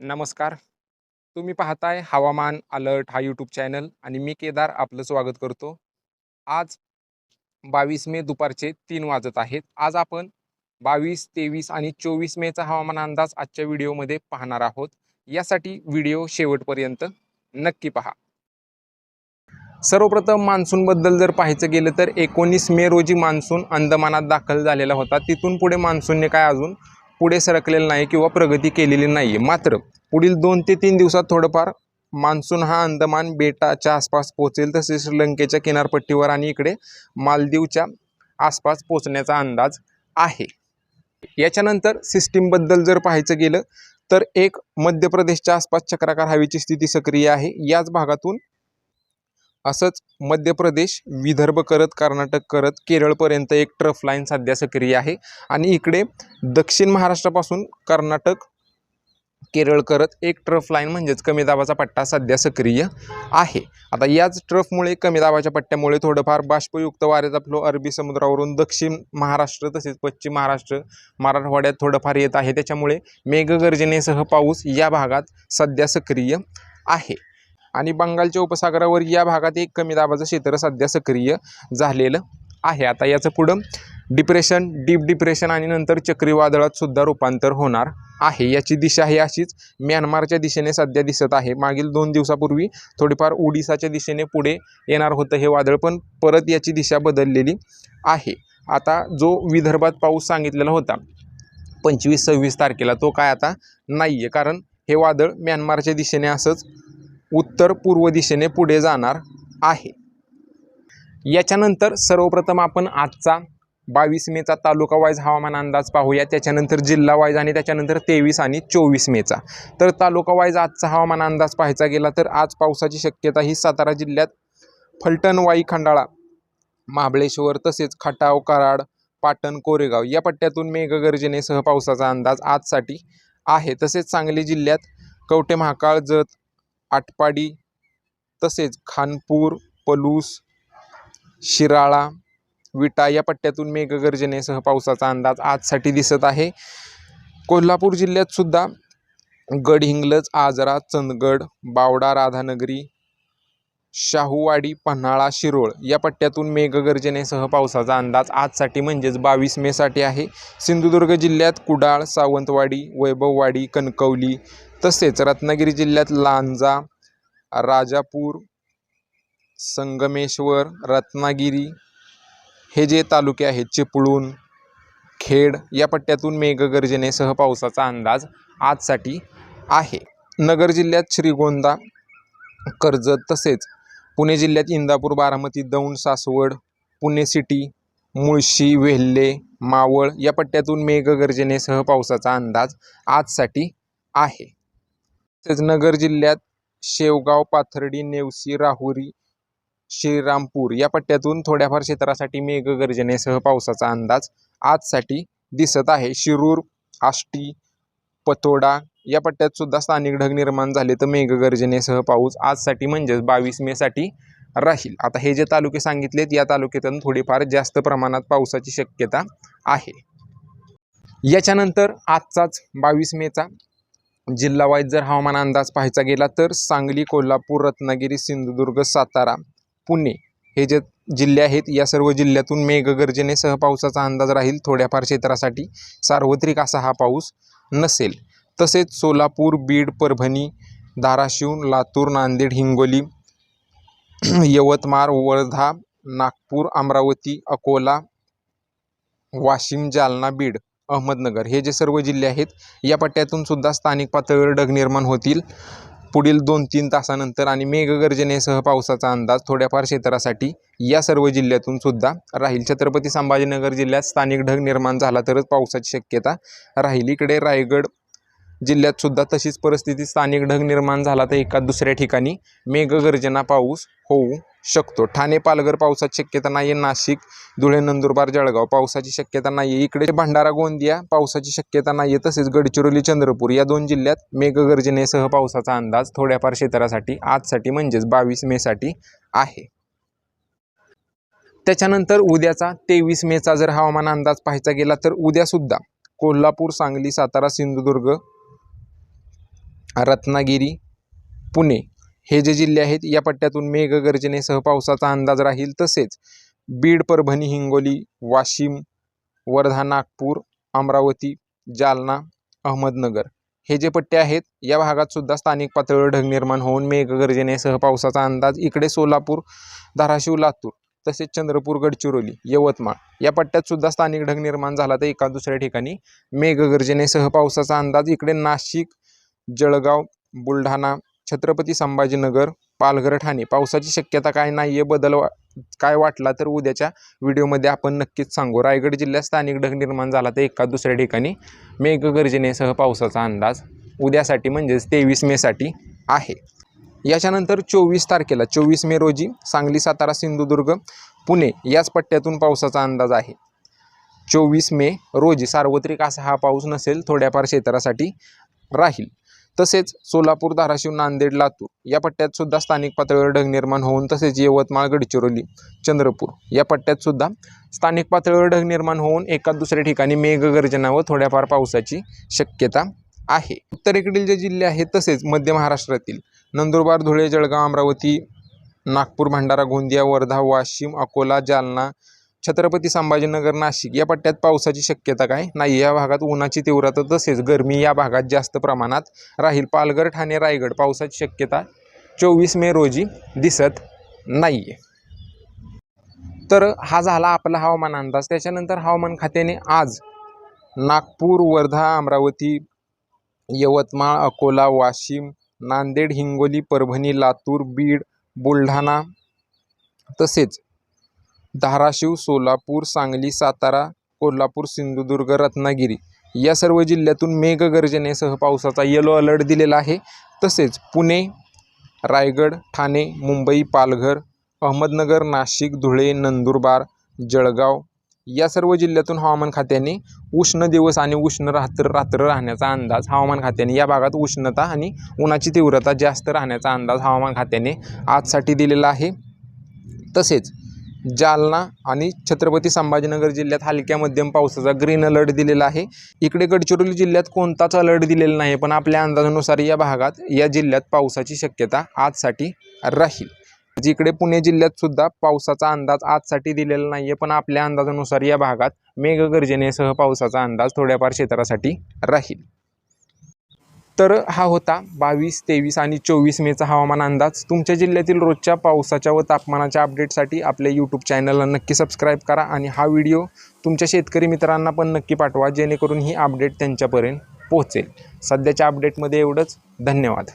नमस्कार. तुम्ही पाहताय हवामान अलर्ट हा यूट्यूब चॅनल आणि मी केदार आपलं स्वागत करतो. आज बावीस मे दुपारचे तीन वाजत आहेत. आज आपण बावीस तेवीस आणि चोवीस मेचा हवामान अंदाज आजच्या व्हिडिओमध्ये पाहणार आहोत. यासाठी व्हिडिओ शेवटपर्यंत नक्की पहा. सर्वप्रथम मान्सूनबद्दल जर पाहायचं गेलं तर एकोणीस मे रोजी मान्सून अंदमानात दाखल झालेला होता. तिथून पुढे मान्सूनने काय अजून पुढे सरकलेलं नाही किंवा प्रगती केलेली नाही आहे मात्र पुढील दोन ते तीन दिवसात थोडंफार मान्सून हा अंदमान बेटाच्या आसपास पोहोचेल तसेच श्रीलंकेच्या किनारपट्टीवर आणि इकडे मालदीवच्या आसपास पोचण्याचा अंदाज आहे. याच्यानंतर सिस्टीमबद्दल जर पाहायचं गेलं तर एक मध्य प्रदेशच्या आसपास चक्राकार हवेची स्थिती सक्रिय आहे. याच भागातून असंच मध्य प्रदेश विदर्भ करत कर्नाटक करत केरळपर्यंत एक ट्रफ लाईन सध्या सक्रिय आहे. आणि इकडे दक्षिण महाराष्ट्रापासून कर्नाटक केरळ करत एक ट्रफ लाईन म्हणजेच कमी दाबाचा पट्टा सध्या सक्रिय आहे. आता याच ट्रफमुळे कमी दाबाच्या पट्ट्यामुळे थोडंफार बाष्पयुक्त वाऱ्याचा फ्लो अरबी समुद्रावरून दक्षिण महाराष्ट्र तसेच पश्चिम महाराष्ट्र मराठवाड्यात थोडंफार येत आहे. त्याच्यामुळे मेघगर्जनेसह पाऊस या भागात सध्या सक्रिय आहे. आणि बंगालच्या उपसागरावर या भागात एक कमी दाबाचं क्षेत्र सध्या सक्रिय झालेलं आहे. आता याचं पुढं डिप्रेशन डीप डिप्रेशन आणि नंतर चक्रीवादळात सुद्धा रूपांतर होणार आहे. याची दिशा ही अशीच म्यानमारच्या दिशेने सध्या दिसत आहे. मागील दोन दिवसापूर्वी थोडीफार ओडिसाच्या दिशेने पुढे येणार होतं हे वादळ पण परत याची दिशा बदललेली आहे. आता जो विदर्भात पाऊस सांगितलेला होता पंचवीस सव्वीस तारखेला तो काय आता नाही आहे कारण हे वादळ म्यानमारच्या दिशेने असंच उत्तर पूर्व दिशेने पुढे जाणार आहे. याच्यानंतर सर्वप्रथम आपण आजचा बावीस मेचा तालुका वाईज हवामान अंदाज पाहूया. त्याच्यानंतर जिल्हा वाईज आणि त्याच्यानंतर तेवीस आणि चोवीस मेचा. तर तालुका वाईज आजचा हवामान अंदाज पाहायचा गेला तर आज पावसाची शक्यता ही सातारा जिल्ह्यात फलटण वाई खंडाळा महाबळेश्वर तसेच खटाव कराड पाटण कोरेगाव या पट्ट्यातून मेघगर्जनेसह पावसाचा अंदाज आजसाठी आहे. तसेच सांगली जिल्ह्यात कवठे महाकाळ जत आटपाडी तसेच खानपूर पलूस शिराळा विटा या पट्ट्यातून मेघगर्जनेसह पावसाचा अंदाज आजसाठी दिसत आहे. कोल्हापूर जिल्ह्यात सुद्धा गडहिंग्लज आजरा चंदगड बावडा राधानगरी शाहूवाडी पन्हाळा शिरोळ या पट्ट्यातून मेघगर्जनेसह पावसाचा अंदाज आजसाठी म्हणजेच बावीस मेसाठी आहे. सिंधुदुर्ग जिल्ह्यात कुडाळ सावंतवाडी वैभववाडी कणकवली तसेच रत्नागिरी जिल्ह्यात लांजा राजापूर संगमेश्वर रत्नागिरी हे जे तालुके आहेत चिपळूण खेड या पट्ट्यातून मेघगर्जनेसह पावसाचा अंदाज आजसाठी आहे. नगर जिल्ह्यात श्रीगोंदा कर्जत तसेच पुणे जिल्ह्यात इंदापूर बारामती दौंड सासवड पुणे सिटी मुळशी वेल्हे मावळ या पट्ट्यातून मेघगर्जनेसह पावसाचा अंदाज आजसाठी आहे. तसेच नगर जिल्ह्यात शेवगाव पाथर्डी नेवसी राहुरी श्रीरामपूर या पट्ट्यातून थोड्याफार क्षेत्रासाठी मेघगर्जनेसह पावसाचा अंदाज आजसाठी दिसत आहे. शिरूर आष्टी पतोडा या पट्ट्यात सुद्धा स्थानिक ढग निर्माण झाले तर मेघगर्जनेसह पाऊस आजसाठी म्हणजेच बावीस मेसाठी राहील. आता हे जे तालुके सांगितलेत या तालुक्यातून थोडीफार जास्त प्रमाणात पावसाची शक्यता आहे. याच्यानंतर आजचाच बावीस मेचा जिल्हावाईज जर हवामान अंदाज पाहायचा गेला तर सांगली कोल्हापूर रत्नागिरी सिंधुदुर्ग सातारा पुणे हे जे जिल्हे आहेत या सर्व जिल्ह्यातून मेघगर्जनेसह पावसाचा अंदाज राहील. थोड्याफार क्षेत्रासाठी सार्वत्रिक असा हा पाऊस नसेल. तसेच सोलापूर बीड परभणी धाराशिव लातूर नांदेड हिंगोली यवतमाळ वर्धा नागपूर अमरावती अकोला वाशिम जालना बीड अहमदनगर. हे जे सर्व जिल्हे आहेत या पट्ट्यातून सुद्धा स्थानिक पातळीवर ढग निर्माण होतील. पुढील दोन तीन तासानंतर आणि मेघगर्जनेसह पावसाचा अंदाज थोड्याफार क्षेत्रासाठी या सर्व जिल्ह्यातून सुद्धा राहील. छत्रपती संभाजीनगर जिल्ह्यात स्थानिक ढग निर्माण झाला तरच पावसाची शक्यता राहील. इकडे रायगड जिल्ह्यात सुद्धा तशीच परिस्थिती स्थानिक ढग निर्माण झाला तर एका दुसऱ्या ठिकाणी मेघगर्जना पाऊस होऊ शकतो. ठाणे पालघर पावसाची शक्यता नाही आहे नाशिक धुळे नंदुरबार जळगाव पावसाची शक्यता नाही आहे इकडे भंडारा गोंदिया पावसाची शक्यता नाही आहे तसेच गडचिरोली चंद्रपूर या दोन जिल्ह्यात मेघगर्जनेसह पावसाचा अंदाज थोड्याफार क्षेत्रासाठी आजसाठी म्हणजेच बावीस मेसाठी आहे. त्याच्यानंतर उद्याचा तेवीस मेचा जर हवामान अंदाज पाहायचा गेला तर उद्यासुद्धा कोल्हापूर सांगली सातारा सिंधुदुर्ग रत्नागिरी पुणे हे जे जिल्हे आहेत या पट्ट्यातून मेघगर्जनेसह पावसाचा अंदाज राहील तसेच बीड परभणी हिंगोली वाशिम वर्धा नागपूर अमरावती जालना अहमदनगर हे जे पट्टे आहेत या भागात सुद्धा स्थानिक पातळीवर ढग निर्माण होऊन मेघगर्जनेसह पावसाचा अंदाज इकडे सोलापूर धाराशिव लातूर तसेच चंद्रपूर गडचिरोली यवतमाळ या पट्ट्यात सुद्धा स्थानिक ढग निर्माण झाला तर एका दुसऱ्या ठिकाणी मेघगर्जनेसह पावसाचा अंदाज इकडे नाशिक जळगाव बुलढाणा छत्रपती संभाजीनगर पालघर ठाणे. पावसाची शक्यता काय नाही आहे बदल वा काय वाटला तर उद्याच्या व्हिडिओमध्ये आपण नक्कीच सांगू. रायगड जिल्ह्यात स्थानिक ढग निर्माण झाला तर एका दुसऱ्या ठिकाणी मेघगर्जनेसह पावसाचा अंदाज उद्यासाठी म्हणजेच तेवीस मेसाठी आहे. याच्यानंतर चोवीस तारखेला चोवीस मे रोजी सांगली सातारा सिंधुदुर्ग पुणे याच पट्ट्यातून पावसाचा अंदाज आहे. चोवीस मे रोजी सार्वत्रिक असा हा पाऊस नसेल थोड्याफार क्षेत्रासाठी राहील. तसेच सोलापूर धाराशिव नांदेड लातूर या पट्ट्यात सुद्धा स्थानिक पातळीवर ढग निर्माण होऊन तसेच यवतमाळ गडचिरोली चंद्रपूर या पट्ट्यात सुद्धा स्थानिक पातळीवर ढग निर्माण होऊन एका दुसऱ्या ठिकाणी मेघगर्जना व थोड्याफार पावसाची शक्यता आहे. उत्तरेकडील जे जिल्हे आहेत तसेच मध्य महाराष्ट्रातील नंदुरबार धुळे जळगाव अमरावती नागपूर भंडारा गोंदिया वर्धा वाशिम अकोला जालना छत्रपती संभाजीनगर नाशिक या पट्ट्यात पावसाची शक्यता काय? नाही या भागात उन्हाची तीव्रता तसेच गरमी या भागात जास्त प्रमाणात राहील. पालघर ठाणे रायगड पावसाची शक्यता चोवीस मे रोजी दिसत नाही आहे तर हा झाला आपला हवामान अंदाज. त्याच्यानंतर हवामान खात्याने आज नागपूर वर्धा अमरावती यवतमाळ अकोला वाशिम नांदेड हिंगोली परभणी लातूर बीड बुलढाणा तसेच धाराशिव सोलापूर सांगली सातारा कोल्हापूर सिंधुदुर्ग रत्नागिरी या सर्व जिल्ह्यातून मेघगर्जनेसह पावसाचा येलो अलर्ट दिलेला आहे. तसेच पुणे रायगड ठाणे मुंबई पालघर अहमदनगर नाशिक धुळे नंदुरबार जळगाव या सर्व जिल्ह्यातून हवामान खात्याने उष्ण दिवस आणि उष्ण रात्र रात्र राहण्याचा अंदाज हवामान खात्याने या भागात उष्णता आणि उन्हाची तीव्रता जास्त राहण्याचा अंदाज हवामान खात्याने आजसाठी दिलेला आहे. तसेच जालना आणि छत्रपती संभाजीनगर जिल्ह्यात हलक्या मध्यम पावसाचा ग्रीन अलर्ट दिलेला आहे. इकडे गडचिरोली जिल्ह्यात कोणताच अलर्ट दिलेला नाही पण आपल्या अंदाजानुसार या भागात या जिल्ह्यात पावसाची शक्यता आजसाठी राहील. जिकडे पुणे जिल्ह्यात सुद्धा पावसाचा अंदाज आजसाठी दिलेला नाही आहे पण आपल्या अंदाजानुसार या भागात मेघगर्जनेसह पावसाचा अंदाज थोड्याफार क्षेत्रासाठी राहील. तर हा होता बावीस तेवीस आणि चोवीस मेचा हवामान अंदाज. तुमच्या जिल्ह्यातील रोजच्या पावसाच्या व तापमानाच्या अपडेटसाठी आपल्या यूट्यूब चॅनलला नक्की सबस्क्राईब करा आणि हा व्हिडिओ तुमच्या शेतकरी मित्रांना पण नक्की पाठवा जेणेकरून ही अपडेट त्यांच्यापर्यंत पोहोचेल. सध्याच्या अपडेटमध्ये एवढंच. धन्यवाद.